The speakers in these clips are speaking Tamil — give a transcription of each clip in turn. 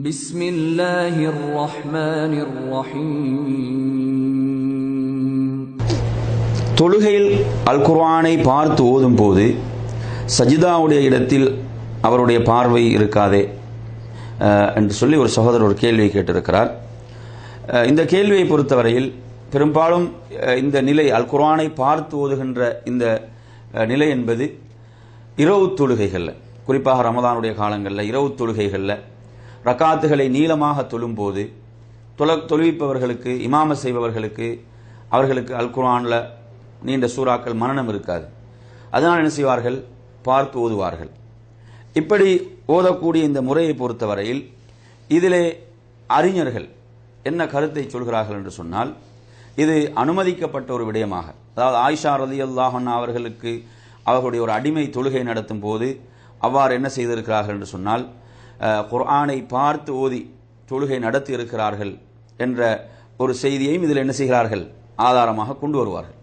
بسم الله الرحمن الرحيم தொழுகையில் அல் குர்ஆனை பார்த்து ஓதும் போது சஜிதாவுடைய இடத்தில் அவருடைய பார்வை இருக்காதே அஹ், என்று சொல்லி ஒரு சகோதரர் ஒரு கேள்வியை கேட்டிருக்கிறார் அஹ், இந்த கேள்வியை பொறுத்தவரையில் பெரும்பாலும் அஹ், இந்த நிலை அல் குர்ஆனை பார்த்து ஓதுகின்ற இந்த அஹ், நிலை என்பது இரவு தொழுகைகளில் குறிப்பாக ரமதானுடைய காலங்களில் இரவு தொழுகைகளில் ரக்காத்துகளை நீளமாக தொழும்போது தொழ தொழுவிப்பவர்களுக்கு இமாம செய்பவர்களுக்கு அவர்களுக்கு அல் நீண்ட சூறாக்கள் மரணம் இருக்காது. அதனால் என்ன செய்வார்கள்? பார்த்து ஓதுவார்கள். இப்படி ஓதக்கூடிய இந்த முறையை பொறுத்தவரையில் இதிலே அறிஞர்கள் என்ன கருத்தை சொல்கிறார்கள் என்று சொன்னால் இது அனுமதிக்கப்பட்ட ஒரு விடயமாக. அதாவது ஆயிஷா ரலியல்லாஹு அன்ஹா அவர்களுக்கு அவர்களுடைய ஒரு அடிமை தொழுகை நடத்தும் போது அவ்வாறு என்ன செய்திருக்கிறார்கள் என்று சொன்னால் குர்ஆனை பார்த்து ஓதி தொழுகை நடத்தி இருக்கிறார்கள் என்ற ஒரு செய்தியையும் இதில் என்ன செய்கிறார்கள்? ஆதாரமாக கொண்டு வருவார்கள்.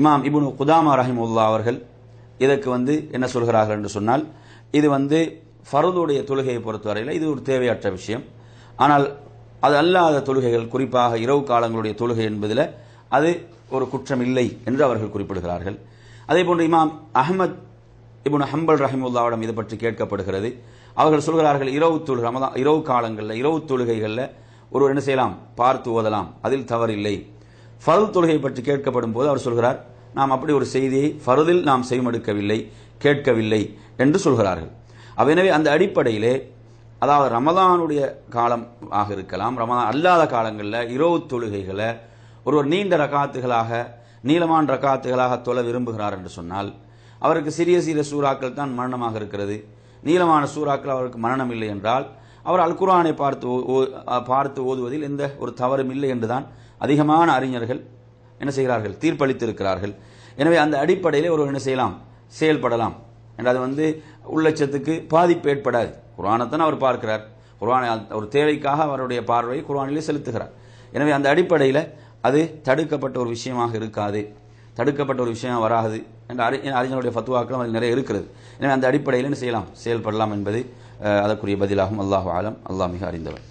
இமாம் இப்னு குதாமா ரஹிமுல்லா அவர்கள் இதற்கு வந்து என்ன சொல்கிறார்கள் என்று சொன்னால் இது வந்து ஃபரதுடைய தொழுகையை பொறுத்தவரையில் இது ஒரு தேவையற்ற விஷயம். ஆனால் அது அல்லாத தொழுகைகள் குறிப்பாக இரவு காலங்களுடைய தொழுகை என்பதில் அது ஒரு குற்றம் இல்லை என்று அவர்கள் குறிப்பிடுகிறார்கள். அதே போன்று இமாம் அஹமத் இபுன் ஹம்பல் ரஹிமுல்லாவிடம் இது பற்றி கேட்கப்படுகிறது. அவர்கள் சொல்கிறார்கள் இரவு தொழு ரமதான் இரவு காலங்களில் இரவு தொழுகைகளில் ஒருவர் என்ன செய்யலாம்? பார்த்து ஓதலாம். அதில் தவறில்லை. ஃபருல் தொழுகை பற்றி கேட்கப்படும் போது அவர் சொல்கிறார் நாம் அப்படி ஒரு செய்தியை ஃபருதில் நாம் செய்மடுக்கவில்லை கேட்கவில்லை என்று சொல்கிறார்கள். அப்ப எனவே அந்த அடிப்படையிலே அதாவது ரமதானுடைய காலம் ஆக இருக்கலாம் ரமதான் அல்லாத காலங்களில் இரவு தொழுகைகளை ஒருவர் நீண்ட ரகாத்துகளாக நீளமான ரகாத்துகளாக தொழ விரும்புகிறார் என்று சொன்னால் அவருக்கு சிறிய சிறிய சூறாக்கள் தான் மரணமாக இருக்கிறது. நீளமான சூறாக்கள் அவருக்கு மரணம் இல்லை என்றால் அவர் அல் குர்ஆனை பார்த்து ஓ- பார்த்து ஓதுவதில் எந்த ஒரு தவறும் இல்லை என்றுதான் அதிகமான அறிஞர்கள் என்ன செய்கிறார்கள்? தீர்ப்பளித்திருக்கிறார்கள். எனவே அந்த அடிப்படையில் ஒரு என்ன செய்யலாம்? செயல்படலாம். என்று அது வந்து உள்ளட்சத்துக்கு பாதிப்பு ஏற்படாது. குர்ஆனைத்தான் அவர் பார்க்கிறார். குரானை ஒரு தேவைக்காக அவருடைய பார்வையை குரானிலே செலுத்துகிறார். எனவே அந்த அடிப்படையில் அது தடுக்கப்பட்ட ஒரு விஷயமாக இருக்காது. தடுக்கப்பட்ட ஒரு விஷயம் வராது என்ற அறி அறிஞருடைய ஃபத்துவாக்களும் அதில் நிறைய இருக்கிறது. எனவே அந்த அடிப்படையில் என்ன செய்யலாம்? செயல்படலாம் என்பது அதற்குரிய பதிலாகும் அல்லாஹ் ஆலம் அல்லாஹ் மிக அறிந்தவர்